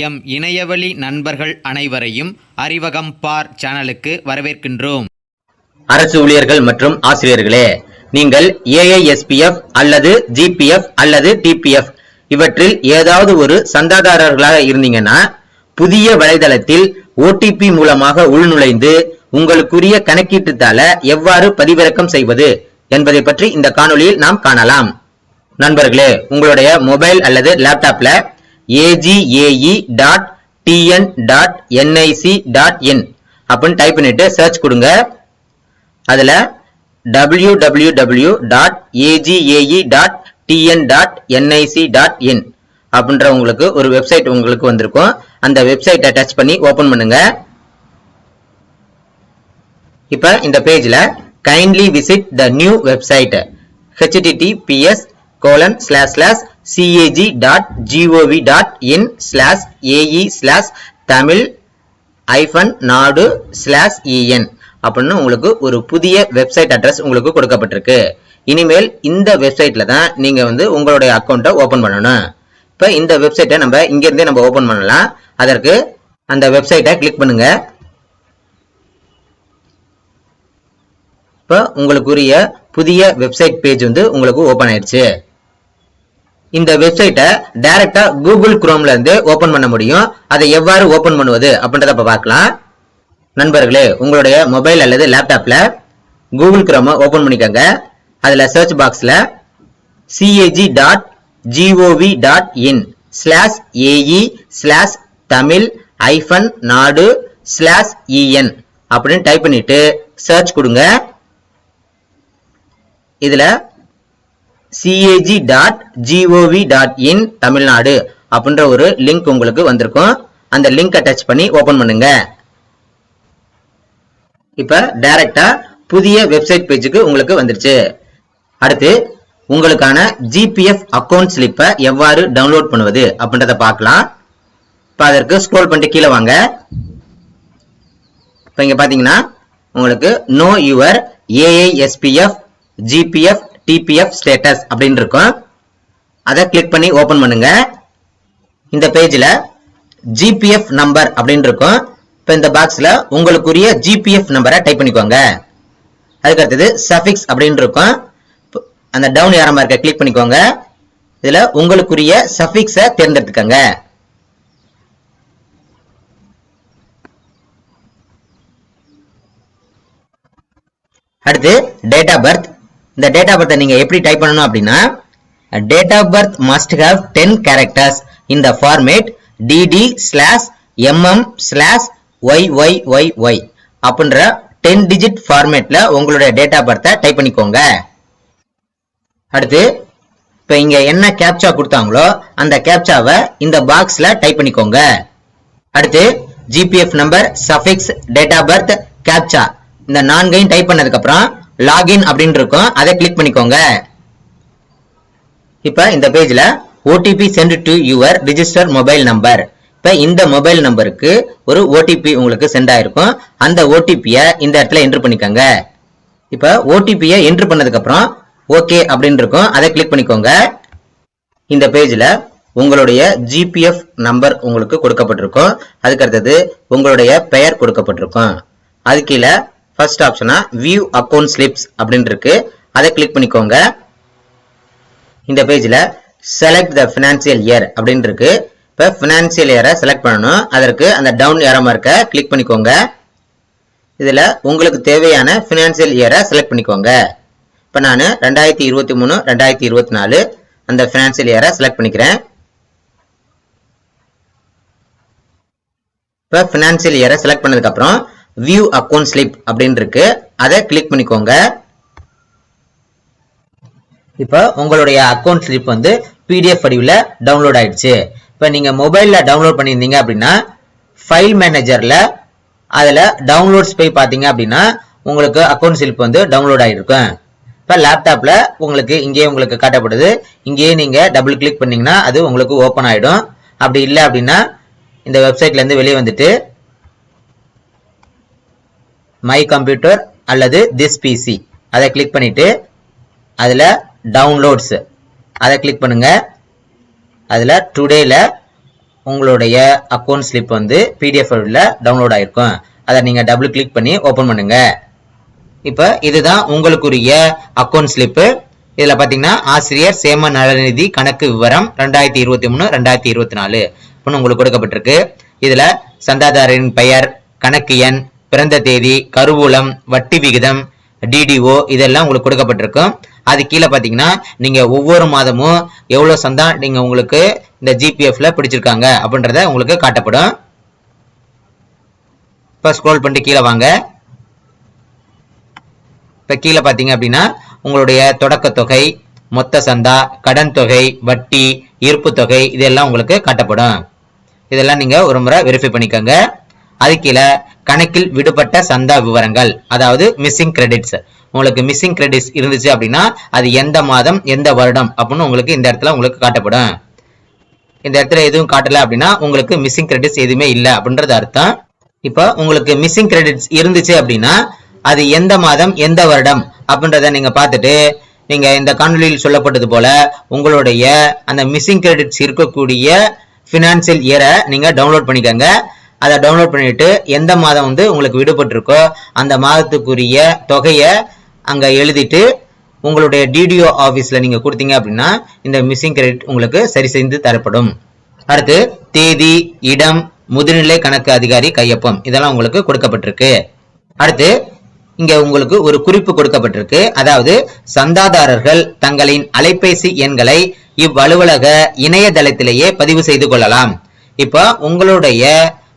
M இணையவழி நண்பர்கள் அனைவரையும் அறிவகம் பார் சேனலுக்கு வரவேற்கின்றோம். அரசு ஊழியர்கள் மற்றும் ஆசிரியர்களே நீங்கள் ஏஐஎஸ்பிஎஃப் அல்லது ஜிபிஎஃப் அல்லது டிபிஎஃப் இவற்றில் ஏதாவது ஒரு சந்தாதாரர்களாக இருந்தீங்கன்னா புதிய வலைதளத்தில் ஓடிபி மூலமாக உள்நுழைந்து உங்களுக்குரிய கணக்கீட்டு தாள எவ்வாறு பதிவிறக்கம் செய்வது என்பதை பற்றி இந்த காணொலியில் நாம் காணலாம். நண்பர்களே உங்களுடைய மொபைல் அல்லது லேப்டாப்ல AGAE dot TN dot NIC dot N அப்படின்னு டைப் பண்ணிட்டு சர்ச் கொடுங்க. அதுல www.age.ae.tn.nic.in dot AGAE dot TN dot NIC dot N அப்படின்ற உங்களுக்கு ஒரு வெப்சைட் உங்களுக்கு வந்திருக்கும். அந்த வெப்சைட்டை டச் பண்ணி ஓப்பன் பண்ணுங்க. இப்போ இந்த பேஜில் kindly visit the new website https colon slash slash CAG dot GOV dot in slash AE slash Tamil hyphen Nadu slash இஎன் அப்படின்னு உங்களுக்கு ஒரு புதிய வெப்சைட் அட்ரஸ் உங்களுக்கு கொடுக்கப்பட்டிருக்கு. இனிமேல் இந்த வெப்சைட்டில் தான் நீங்கள் வந்து உங்களுடைய அக்கௌண்ட்டை ஓப்பன் பண்ணணும். இப்போ இந்த வெப்சைட்டை நம்ம இங்கேருந்தே நம்ம ஓப்பன் பண்ணலாம். அதற்கு அந்த வெப்சைட்டை கிளிக் பண்ணுங்க. இப்போ உங்களுக்குரிய புதிய வெப்சைட் பேஜ் வந்து உங்களுக்கு ஓப்பன் ஆயிடுச்சு. இந்த வெப்சைட்டை டைரக்டா கூகுள் குரோம்ல இருந்து ஓபன் பண்ண முடியும். அதை எவ்வாறு ஓபன் பண்ணுவது அப்படின்றத இப்ப பார்க்கலாம். நண்பர்களே உங்களுடைய மொபைல் அல்லது லேப்டாப்ல கூகுள் குரோமை ஓபன் பண்ணிக்கோங்க. அதுல சர்ச் பாக்ஸ்ல CAG dot GOV dot in slash AE slash Tamil hyphen Nadu slash இஎன் அப்படின்னு டைப் பண்ணிட்டு சர்ச் கொடுங்க. இதுல CAG dot GOV dot in Tamil Nadu அப்படின்ற ஒரு லிங்க் உங்களுக்கு வந்திருக்கும். அந்த லிங்கை டச் பண்ணி ஓபன் பண்ணுங்க. இப்ப டைரக்டா புதிய வெப்சைட் பேஜுக்கு உங்களுக்கு வந்துருச்சு. அடுத்து உங்களுக்கான ஜிபிஎஃப் அக்கவுண்ட் ஸ்லிப்பை எவ்வாறு டவுன்லோட் பண்ணுவது அப்படின்றத பார்க்கலாம். இப்போ அதற்கு ஸ்க்ரோல் பண்ணிட்டு கீழே வாங்க. இப்போ இங்க பாத்தீங்கன்னா உங்களுக்கு know your AISPF GPF DPF status அப்படின்னு இருக்கும் அதை கிளிக் பண்ணி ஓப்பன் பண்ணுங்க. இந்த பேஜ்ல ஜிபிஎஃப் நம்பர் அப்படின்னு இருக்கும் இப்போ இந்த பாக்ஸ்ல உங்களுக்குரிய ஜிபிஎஃப் நம்பரை டைப் பண்ணிக்கோங்க. அதுக்கு அடுத்தது சஃபிக்ஸ் அப்படின்னு இருக்கும் அந்த டவுன் ஏரமா இருக்க கிளிக் பண்ணிக்கோங்க. இதுல உங்களுக்குரிய சஃபிக்ஸை தேர்ந்தெடுத்துக்கோங்க. அடுத்து டேட் ஆஃப் பர்த் இந்த டேட் ஆஃப் பர்த்தை நீங்கள் எப்படி டைப் பண்ணணும் அப்படின்னா date of birth must have ten characters இந்த format DD slash MM slash Y Y Y Y அப்படின்ற டென் டிஜிட் ஃபார்மேட்டில் உங்களுடைய டேட் ஆஃப் பர்த்தை டைப் பண்ணிக்கோங்க. அடுத்து இப்போ இங்கே என்ன கேப்சா கொடுத்தாங்களோ அந்த கேப்சாவை இந்த பாக்ஸில் டைப் பண்ணிக்கோங்க. அடுத்து GPF number suffix date of birth captcha இந்த நான்கையும் டைப் பண்ணதுக்கப்புறம் லாகின் அப்படின்னு இருக்கும். அதை கிளிக் பண்ணிக்கோங்க. இப்போ இந்த பேஜில் OTP sent to your register mobile number இப்போ இந்த மொபைல் நம்பருக்கு ஒரு ஓடிபி உங்களுக்கு சென்ட் ஆயிருக்கும். அந்த ஓடிபியை இந்த இடத்துல என்ட்ரு பண்ணிக்கோங்க. இப்போ ஓடிபியை என்ட்ரு பண்ணதுக்கப்புறம் ஓகே அப்படின்னு இருக்கும். அதை கிளிக் பண்ணிக்கோங்க. இந்த பேஜில் உங்களுடைய ஜிபிஎஃப் நம்பர் உங்களுக்கு கொடுக்கப்பட்டிருக்கும். அதுக்கு அடுத்தது உங்களுடைய பெயர் கொடுக்கப்பட்டிருக்கும். அது கீழே ஃபர்ஸ்ட் ஆப்ஷனா வியூ அக்கவுண்ட் ஸ்லிப்ஸ் அப்படின்னு இருக்கு. அதை கிளிக் பண்ணிக்கோங்க. இந்த பேஜ்ல செலக்ட் த ஃபினான்சியல் இயர் அப்படின்னு இருக்கு. இப்போ ஃபினான்சியல் இயரை செலக்ட் பண்ணணும். அதற்கு அந்த டவுன் ஏற இருக்க கிளிக் பண்ணிக்கோங்க. இதுல உங்களுக்கு தேவையான ஃபினான்சியல் இயரை செலக்ட் பண்ணிக்கோங்க. இப்போ நான் ரெண்டாயிரத்தி இருபத்தி மூணு ரெண்டாயிரத்தி இருபத்தி நாலு அந்த ஃபினான்சியல் இயரை செலக்ட் பண்ணிக்கிறேன். இப்போ ஃபினான்சியல் இயரை செலக்ட் பண்ணதுக்கு அப்புறம் வியூ அக்கவுண்ட் ஸ்லிப் அப்படின்னு இருக்கு அதை கிளிக் பண்ணிக்கோங்க. இப்போ உங்களுடைய அக்கவுண்ட் ஸ்லிப் வந்து பிடிஎஃப் வடிவில் டவுன்லோட் ஆயிடுச்சு. இப்போ நீங்கள் மொபைலில் டவுன்லோட் பண்ணியிருந்தீங்க அப்படின்னா ஃபைல் மேனேஜரில் அதில் டவுன்லோட்ஸ் போய் பார்த்தீங்க அப்படின்னா உங்களுக்கு அக்கவுண்ட் ஸ்லிப் வந்து டவுன்லோட் ஆகிருக்கும் இப்போ லேப்டாப்பில் உங்களுக்கு இங்கேயே உங்களுக்கு காட்டப்படுது. இங்கேயே நீங்கள் டபுள் கிளிக் பண்ணிங்கன்னா அது உங்களுக்கு ஓப்பன் ஆகிடும் அப்படி இல்லை அப்படின்னா இந்த வெப்சைட்லேருந்து வெளியே வந்துட்டு மை கம்ப்யூட்டர் அல்லது திஸ் பிசி அதை கிளிக் பண்ணிட்டு அதில் டவுன்லோட்ஸ் அதை கிளிக் பண்ணுங்க. அதில் டுடேல உங்களுடைய அக்கௌண்ட் ஸ்லிப் வந்து பிடிஎஃப் டவுன்லோட் ஆகிருக்கும் அதை நீங்கள் டபுள் கிளிக் பண்ணி ஓப்பன் பண்ணுங்க. இப்போ இதுதான் உங்களுக்குரிய அக்கௌண்ட் ஸ்லிப்பு இதில் பார்த்தீங்கன்னா ஆசிரியர் சேம நலநிதி கணக்கு விவரம் ரெண்டாயிரத்தி இருபத்தி மூணு ரெண்டாயிரத்தி இருபத்தி நாலு. அப்படின்னு உங்களுக்கு கொடுக்கப்பட்டிருக்கு. இதில் சந்தாதாரரின் பெயர் கணக்கு எண் பிறந்த தேதி கருவூலம் வட்டி விகிதம் டிடிஓ இதெல்லாம் உங்களுக்கு கொடுக்கப்பட்டிருக்கும். அது கீழே பார்த்தீங்கன்னா நீங்கள் ஒவ்வொரு மாதமும் எவ்வளோ சந்தா நீங்கள் உங்களுக்கு இந்த ஜிபிஎஃப்ல பிடிச்சிருக்காங்க அப்படின்றத உங்களுக்கு காட்டப்படும். இப்போ ஸ்க்ரோல் பண்ணிட்டு கீழே வாங்க. இப்போ கீழே பார்த்தீங்க அப்படின்னா உங்களுடைய தொடக்க தொகை மொத்த சந்தா கடன் தொகை வட்டி இருப்பு தொகை இதெல்லாம் உங்களுக்கு காட்டப்படும். இதெல்லாம் நீங்கள் ஒரு முறை வெரிஃபை பண்ணிக்கோங்க. அது கீழே கணக்கில் விடுபட்ட சந்தா விவரங்கள் அதாவது மிஸ்ஸிங் கிரெடிட்ஸ் உங்களுக்கு மிஸ்ஸிங் கிரெடிட்ஸ் இருந்துச்சு அப்படின்னா அது எந்த மாதம் எந்த வருடம் அப்படின்னு உங்களுக்கு இந்த இடத்துல உங்களுக்கு காட்டப்படும். இந்த இடத்துல எதுவும் காட்டல அப்படின்னா உங்களுக்கு மிஸ்ஸிங் கிரெடிட்ஸ் எதுவுமே இல்லை அப்படின்றது அர்த்தம். இப்போ உங்களுக்கு மிஸ்ஸிங் கிரெடிட்ஸ் இருந்துச்சு அப்படின்னா அது எந்த மாதம் எந்த வருடம் அப்படின்றத நீங்க பார்த்துட்டு நீங்க இந்த காணொலியில் சொல்லப்பட்டது போல உங்களுடைய அந்த மிஸ்ஸிங் கிரெடிட்ஸ் இருக்கக்கூடிய ஃபினான்சியல் இயரை நீங்க டவுன்லோட் பண்ணிக்கோங்க. அதை டவுன்லோட் பண்ணிவிட்டு எந்த மாதம் வந்து உங்களுக்கு விடுபட்டிருக்கோ அந்த மாதத்துக்குரிய தொகையை அங்கே எழுதிட்டு உங்களுடைய டிடிஓ ஆஃபீஸில் நீங்கள் கொடுத்தீங்க அப்படின்னா இந்த மிஸ்ஸிங் கிரெடிட் உங்களுக்கு சரி செய்து தரப்படும். அடுத்து தேதி இடம் முதுநிலை கணக்கு அதிகாரி கையொப்பம். இதெல்லாம் உங்களுக்கு கொடுக்கப்பட்டிருக்கு. அடுத்து இங்கே உங்களுக்கு ஒரு குறிப்பு கொடுக்கப்பட்டிருக்கு. அதாவது சந்தாதாரர்கள் தங்களின் அலைபேசி எண்களை இவ்வலுவலக இணையதளத்திலேயே பதிவு செய்து கொள்ளலாம். இப்போ உங்களுடைய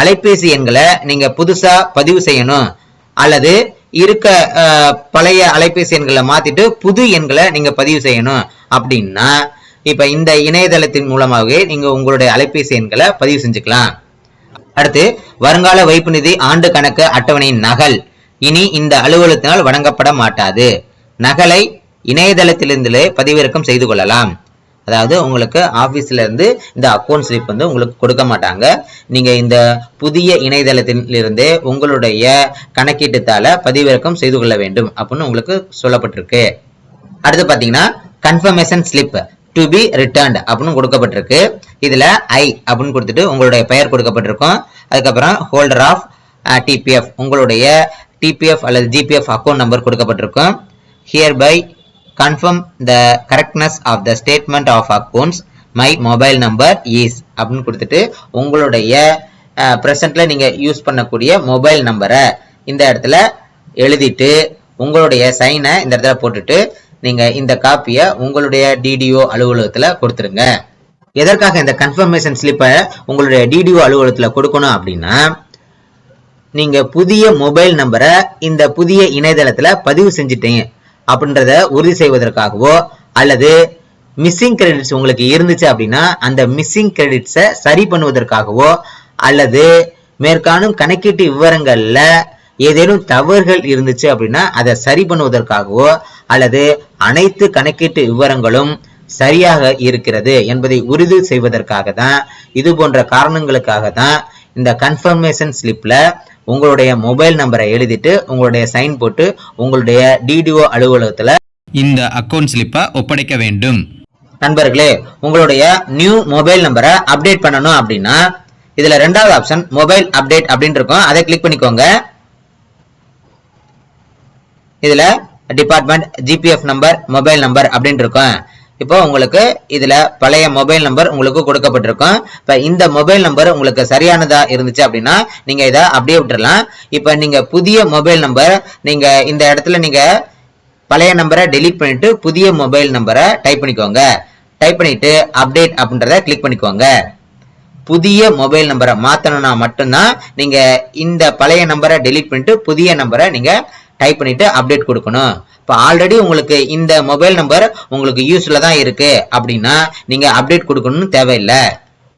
அலைபேசி எண்களை நீங்க புதுசா பதிவு செய்யணும். அல்லது இருக்க பழைய அலைபேசி எண்களை மாத்திட்டு புது எண்களை நீங்க பதிவு செய்யணும். அப்படின்னா இப்ப இந்த இணையதளத்தின் மூலமாகவே நீங்க உங்களுடைய அலைபேசி எண்களை பதிவு செஞ்சுக்கலாம். அடுத்து வருங்கால வைப்பு நிதி ஆண்டு கணக்கு அட்டவணையின் நகல். இனி இந்த அலுவலகத்தினால் வழங்கப்பட மாட்டாது. நகலை இணையதளத்திலிருந்தே பதிவிறக்கம் செய்து கொள்ளலாம். அதாவது உங்களுக்கு ஆஃபீஸ்லேருந்து இந்த அக்கௌண்ட் ஸ்லிப் வந்து உங்களுக்கு கொடுக்க மாட்டாங்க. நீங்கள் இந்த புதிய இணையதளத்திலிருந்தே உங்களுடைய கணக்கீட்டு தாளை பதிவிறக்கம் செய்து கொள்ள வேண்டும் அப்படின்னு உங்களுக்கு சொல்லப்பட்டிருக்கு. அடுத்து பார்த்தீங்கன்னா confirmation slip to be returned அப்படின்னு கொடுக்கப்பட்டிருக்கு. இதில் ஐ அப்படின்னு கொடுத்துட்டு உங்களுடைய பெயர் கொடுக்கப்பட்டிருக்கும். அதுக்கப்புறம் ஹோல்டர் ஆஃப் டிபிஎஃப் உங்களுடைய டிபிஎஃப் அல்லது ஜிபிஎஃப் அக்கௌண்ட் நம்பர் கொடுக்கப்பட்டிருக்கும். Hereby confirm the correctness of the statement of accounts my mobile number is அப்படின்னு கொடுத்துட்டு உங்களுடைய ப்ரெசென்ட்ல நீங்க யூஸ் பண்ணக்கூடிய மொபைல் நம்பரை இந்த இடத்துல எழுதிட்டு உங்களுடைய சைனை இந்த இடத்துல போட்டுட்டு நீங்க இந்த காப்பியை உங்களுடைய டிடிஓ அலுவலகத்துல கொடுத்துருங்க. எதற்காக இந்த கன்ஃபர்மேஷன் ஸ்லிப்பை உங்களுடைய டிடிஓ அலுவலகத்தில் கொடுக்கணும் அப்படின்னா நீங்கள் புதிய மொபைல் நம்பரை இந்த புதிய இணையதளத்தில் பதிவு செஞ்சிட்டீங்க. அப்படின்றத உறுதி செய்வதற்காகவோ அல்லது மிஸ்ஸிங் கிரெடிட்ஸ் உங்களுக்கு இருந்துச்சு அப்படின்னா அந்த மிஸ்ஸிங் கிரெடிட்ஸை சரி பண்ணுவதற்காகவோ அல்லது மேற்காணும் கணக்கீட்டு விவரங்களில் ஏதேனும் தவறுகள் இருந்துச்சு அப்படின்னா அதை சரி பண்ணுவதற்காகவோ அல்லது அனைத்து கணக்கீட்டு விவரங்களும் சரியாக இருக்கிறது என்பதை உறுதி செய்வதற்காக தான் இது போன்ற காரணங்களுக்காக தான் இந்த கன்ஃபர்மேஷன் ஸ்லிப்ல உங்களுடைய மொபைல் நம்பரை எழுதிட்டு உங்களுடைய சைன் போட்டு உங்களுடைய டிடிஓ அலுவலகத்துல இந்த அக்கவுண்ட் ஸ்லிப்பை ஒப்படைக்க வேண்டும். நண்பர்களே உங்களுடைய நியூ மொபைல் நம்பரை அப்டேட் பண்ணணும் அப்படின்னா இதுல ரெண்டாவது ஆப்ஷன் மொபைல் அப்டேட் அப்படின்னு இருக்கும். அதை கிளிக் பண்ணிக்கோங்க. இதுல department GPF number mobile number அப்படின்னு இருக்கும். இப்போ உங்களுக்கு இதுல பழைய மொபைல் நம்பர் உங்களுக்கு கொடுக்கப்பட்டிருக்கும். இப்ப இந்த மொபைல் நம்பர் உங்களுக்கு சரியானதா இருந்துச்சு அப்படின்னா நீங்க இதை அப்படியே விட்டுறலாம். இப்ப நீங்க புதிய மொபைல் நம்பர் நீங்க இந்த இடத்துல நீங்க பழைய நம்பரை டெலீட் பண்ணிட்டு புதிய மொபைல் நம்பரை டைப் பண்ணிக்கோங்க. டைப் பண்ணிட்டு அப்டேட் அப்படின்றத கிளிக் பண்ணிக்கோங்க. புதிய மொபைல் நம்பரை மாத்தணும்னா மட்டும்தான் நீங்க இந்த பழைய நம்பரை டெலீட் பண்ணிட்டு புதிய நம்பரை நீங்க டைப் பண்ணிட்டு அப்டேட் கொடுக்கணும். இப்போ ஆல்ரெடி உங்களுக்கு இந்த மொபைல் நம்பர் உங்களுக்கு யூஸ்ல தான் இருக்கு. அப்படின்னா நீங்க அப்டேட் கொடுக்கணும்னு தேவையில்லை.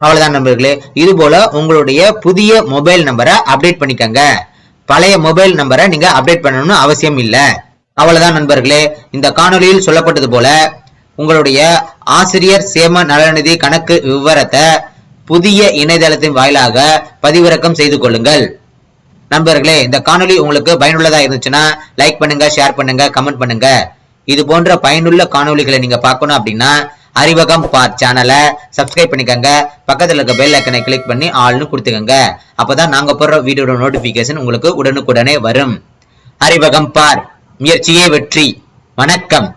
அவ்வளவுதான் நண்பர்களே. இது போல உங்களுடைய புதிய மொபைல் நம்பரை அப்டேட் பண்ணிக்கங்க. பழைய மொபைல் நம்பரை நீங்க அப்டேட் பண்ணணும்னு அவசியம் இல்லை. அவ்வளவுதான் நண்பர்களே. இந்த காணொளியில் சொல்லப்பட்டது போல உங்களுடைய ஆசிரியர் சேம நலநிதி கணக்கு விவரத்தை புதிய இணையதளத்தின் வாயிலாக பதிவிறக்கம் செய்து கொள்ளுங்கள். நண்பர்களே இந்த காணொளி உங்களுக்கு பயனுள்ளதா இருந்துச்சுன்னா லைக் பண்ணுங்க ஷேர் பண்ணுங்க கமெண்ட் பண்ணுங்க. இது போன்ற பயனுள்ள காணொளிகளை நீங்க பார்க்கணும் அப்படின்னா அறிவகம் பார் சேனலை சப்ஸ்கிரைப் பண்ணிக்கோங்க. பக்கத்துல இருக்க பெல் ஐக்கனை கிளிக் பண்ணி ஆள்னு கொடுத்துக்கோங்க. அப்பதான் நாங்க போடுற வீடியோட நோட்டிபிகேஷன் உங்களுக்கு உடனுக்குடனே வரும். அறிவகம் பார் முயற்சியே வெற்றி. வணக்கம்.